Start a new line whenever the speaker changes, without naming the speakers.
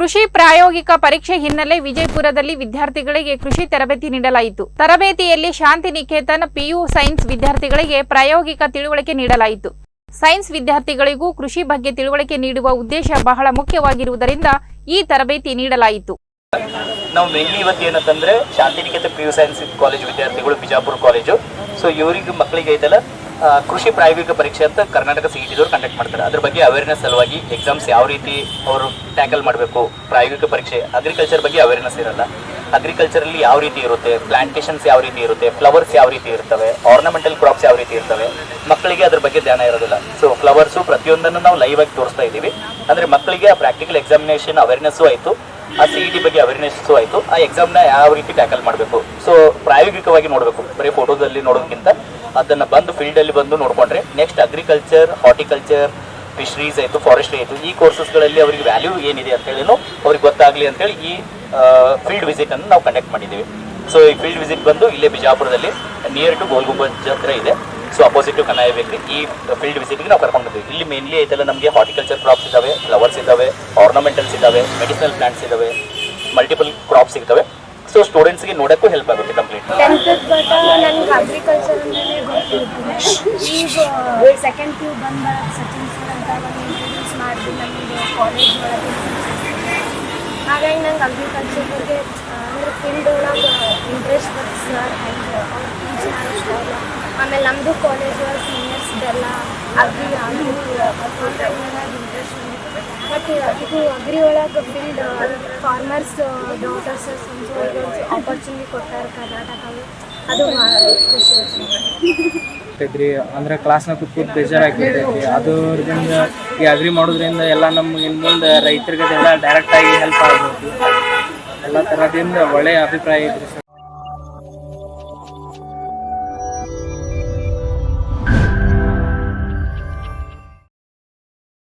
ಕೃಷಿ ಪ್ರಾಯೋಗಿಕ ಪರೀಕ್ಷೆ ಹಿನ್ನೆಲೆ ವಿಜಯಪುರದಲ್ಲಿ ವಿದ್ಯಾರ್ಥಿಗಳಿಗೆ ಕೃಷಿ ತರಬೇತಿ ನೀಡಲಾಯಿತು. ತರಬೇತಿಯಲ್ಲಿ ಶಾಂತಿ ನಿಕೇತನ್ ಪಿಯು ಸೈನ್ಸ್ ವಿದ್ಯಾರ್ಥಿಗಳಿಗೆ ಪ್ರಾಯೋಗಿಕ ತಿಳುವಳಿಕೆ ನೀಡಲಾಯಿತು. ಸೈನ್ಸ್ ವಿದ್ಯಾರ್ಥಿಗಳಿಗೂ ಕೃಷಿ ಬಗ್ಗೆ ತಿಳುವಳಿಕೆ ನೀಡುವ ಉದ್ದೇಶ ಬಹಳ ಮುಖ್ಯವಾಗಿರುವುದರಿಂದ ಈ ತರಬೇತಿ ನೀಡಲಾಯಿತು.
ನಾವು ಮೇನ್ಲಿ ಇವತ್ತು ಏನಂತಂದ್ರೆ Shantiniketa P U science college ವಿದ್ಯಾರ್ಥಿಗಳು, ಬಿಜಾಪುರ ಕಾಲೇಜು. ಸೊ ಇವರಿಗೆ ಮಕ್ಕಳಿಗೆ ಐತಲ್ಲ ಕೃಷಿ ಪ್ರಾಯೋಗಿಕ ಪರೀಕ್ಷೆ ಅಂತ ಕರ್ನಾಟಕ ಸಿ ಇ ಕಂಡಕ್ಟ್ ಮಾಡ್ತಾರೆ. ಅದ್ರ ಬಗ್ಗೆ ಅವೇರ್ನೆಸ್ ಸಲುವಾಗಿ ಎಕ್ಸಾಮ್ಸ್ ಯಾವ ರೀತಿ ಅವರು ಟ್ಯಾಕಲ್ ಮಾಡಬೇಕು, ಪ್ರಾಯೋಗಿಕ ಪರೀಕ್ಷೆ ಅಗ್ರಿಕಲ್ಚರ್ ಬಗ್ಗೆ ಅವೇರ್ನೆಸ್ ಇರಲ್ಲ. ಅಗ್ರಿಕಲ್ಚರಲ್ಲಿ ಯಾವ ರೀತಿ ಇರುತ್ತೆ ಪ್ಲಾಂಟೇಷನ್ಸ್ ಯಾವ ರೀತಿ ಇರುತ್ತೆ ಫ್ಲವರ್ಸ್ ಯಾವ ರೀತಿ ಇರ್ತವೆ ಆರ್ನಮೆಂಟಲ್ ಕ್ರಾಪ್ಸ್ ಯಾವ ರೀತಿ ಇರ್ತವೆ, ಮಕ್ಕಳಿಗೆ ಅದ್ರ ಬಗ್ಗೆ ಧ್ಯಾನ ಇರೋದಿಲ್ಲ. ಸೊ ಫ್ಲವರ್ಸು ಪ್ರತಿಯೊಂದನ್ನು ನಾವು ಲೈವ್ ಆಗಿ ತೋರಿಸ್ತಾ ಇದ್ದೀವಿ. ಅಂದರೆ ಮಕ್ಕಳಿಗೆ ಆ ಪ್ರಾಕ್ಟಿಕಲ್ ಎಕ್ಸಾಮಿನೇಷನ್ ಅವೇರ್ನೆಸ್ಸು ಆಯಿತು, ಆ ಸಿ ಇ ಟಿ ಬಗ್ಗೆ ಅವೇರ್ನೆಸ್ಸು ಆಯಿತು, ಆ ಎಕ್ಸಾಮ್ನ ಯಾವ ರೀತಿ ಟ್ಯಾಕಲ್ ಮಾಡಬೇಕು. ಸೊ ಪ್ರಾಯೋಗಿಕವಾಗಿ ನೋಡಬೇಕು. ಬರೀ ಫೋಟೋದಲ್ಲಿ ನೋಡೋದಕ್ಕಿಂತ ಅದನ್ನು ಬಂದು ಫೀಲ್ಡಲ್ಲಿ ಬಂದು ನೋಡಿಕೊಂಡ್ರೆ ನೆಕ್ಸ್ಟ್ ಅಗ್ರಿಕಲ್ಚರ್ ಹಾರ್ಟಿಕಲ್ಚರ್ ಫಿಶ್ರೀಸ್ ಆಯಿತು ಫಾರೆಸ್ಟ್ರಿ ಆಯಿತು, ಈ ಕೋರ್ಸಸ್ಗಳಲ್ಲಿ ಅವರಿಗೆ ವ್ಯಾಲ್ಯೂ ಏನಿದೆ ಅಂತೇಳಿನೂ ಅವ್ರಿಗೆ ಗೊತ್ತಾಗಲಿ ಅಂತೇಳಿ ಈ ಫೀಲ್ಡ್ ವಿಸಿಟನ್ನು ನಾವು ಕಂಡಕ್ಟ್ ಮಾಡಿದ್ದೀವಿ. ಸೊ ಈ ಫೀಲ್ಡ್ ವಿಸಿಟ್ ಬಂದು ಇಲ್ಲೇ ಬಿಜಾಪುರದಲ್ಲಿ ನಿಯರ್ ಟು ಗೋಲ್ ಹತ್ರ ಇದೆ. ಸೊ ಅಪೋಸಿಟ್ ಟು ಕನಾಯ ಬೇಕ್ರಿ ಈ ಫೀಲ್ಡ್ ವಿಸಿಟ್ಗೆ ನಾವು ಕರ್ಕೊಂಡು ಬಂದಿದ್ದೀವಿ. ಇಲ್ಲಿ ಮೇನ್ಲಿ ಐತೆಲ್ಲ ನಮಗೆ ಹಾರ್ಟಿಕಲ್ಚರ್ ಕ್ರಾಪ್ಸ್ ಇದ್ದಾವೆ ಫ್ಲವರ್ಸ್ ಇದ್ದಾವೆ ಆರ್ನಮೆಂಟಲ್ಸ್ ಇದ್ದಾವೆ ಮೆಡಿಸಿನಲ್ ಪ್ಲಾಂಟ್ಸ್ ಇದ್ದಾವೆ ಮಲ್ಟಿಪಲ್ ಕ್ರಾಪ್ಸ್ ಸಿಗ್ತವೆ. ಸೊ ಸ್ಟೂಡೆಂಟ್ಸ್ಗೆ ನೋಡೋಕ್ಕೂ ಹೆಲ್ಪ್ ಆಗುತ್ತೆ ಕಂಪ್ಲೀಟ್
ಟೆಂತ್ ಬಟ್ ನನಗೆ ಅಗ್ರಿಕಲ್ಚರ್ ಅಂದ್ರೇ ಗೊತ್ತಿರ್ತೀನಿ ಈಗ ಸೆಕೆಂಡ್ ಪಿ ಯು ಬಂದ ಸಚಿನ್ ಸರ್ ಅಂತ ಒಂದು ಇಂಟ್ರೊಡ್ಯೂಸ್ ಮಾಡಿದ್ರು ನಮಗೆ ಕಾಲೇಜ್ ಒಳಗೆ. ಹಾಗಾಗಿ ನಂಗೆ ಅಗ್ರಿಕಲ್ಚರ್ ಬಗ್ಗೆ ಅಂದರೆ ಫೀಲ್ಡ್ ಒಳಗೆ ಇಂಟ್ರೆಸ್ಟ್ ಬಟ್ ಸರ್ ಅವ್ರು ಟೀಚ್ ಸ್ಟೈಲ್ ಆಮೇಲೆ ನಮ್ಮದು ಕಾಲೇಜ್ ಒಳಗೆ ಸೀನಿಯರ್ಸ್ದೆಲ್ಲ ಅಗ್ರಿ ಮತ್ತು ಇದು ಅಗ್ರಿ ಒಳಗೆ ಫೀಲ್ಡ್ ಫಾರ್ಮರ್ಸ್ ಡಾಟರ್ಸ್ ಆಪರ್ಚುನಿಟಿ ಕೊಡ್ತಾರೆ ಕರ್ನಾಟಕದಲ್ಲಿ. ಅದು ಖುಷಿ
ಅಂದ್ರೆ ಕ್ಲಾಸ್ನಾಗ ಕೂತ್ ಕೂತ್ ಅದರಿಂದ ಈ ಅಗ್ರಿ ಮಾಡೋದ್ರಿಂದ ಎಲ್ಲ ನಮ್ಗೆ ಇನ್ನು ಮುಂದೆ ಡೈರೆಕ್ಟ್ ಆಗಿ ಹೆಲ್ಪ್ ಆಗ್ಬೋದು. ಎಲ್ಲ ತರದಿಂದ ಒಳ್ಳೆಯ ಅಭಿಪ್ರಾಯ ಐತ್ರಿ ಸರ್.